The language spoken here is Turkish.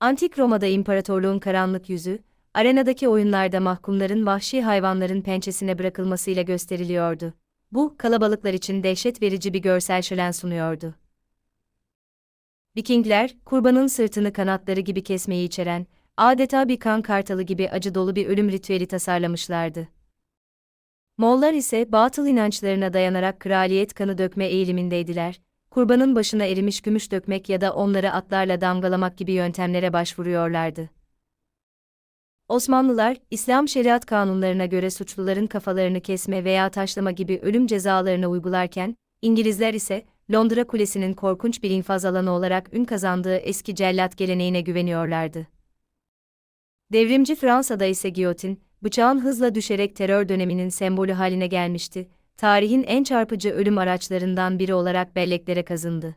Antik Roma'da imparatorluğun karanlık yüzü, arenadaki oyunlarda mahkumların vahşi hayvanların pençesine bırakılmasıyla gösteriliyordu. Bu, kalabalıklar için dehşet verici bir görsel şölen sunuyordu. Vikingler, kurbanın sırtını kanatları gibi kesmeyi içeren, adeta bir kan kartalı gibi acı dolu bir ölüm ritüeli tasarlamışlardı. Moğollar ise batıl inançlarına dayanarak kraliyet kanı dökme eğilimindeydiler, kurbanın başına erimiş gümüş dökmek ya da onları atlarla damgalamak gibi yöntemlere başvuruyorlardı. Osmanlılar, İslam şeriat kanunlarına göre suçluların kafalarını kesme veya taşlama gibi ölüm cezalarını uygularken, İngilizler ise, Londra Kulesi'nin korkunç bir infaz alanı olarak ün kazandığı eski cellat geleneğine güveniyorlardı. Devrimci Fransa'da ise giyotin, bıçağın hızla düşerek terör döneminin sembolü haline gelmişti, tarihin en çarpıcı ölüm araçlarından biri olarak belleklere kazındı.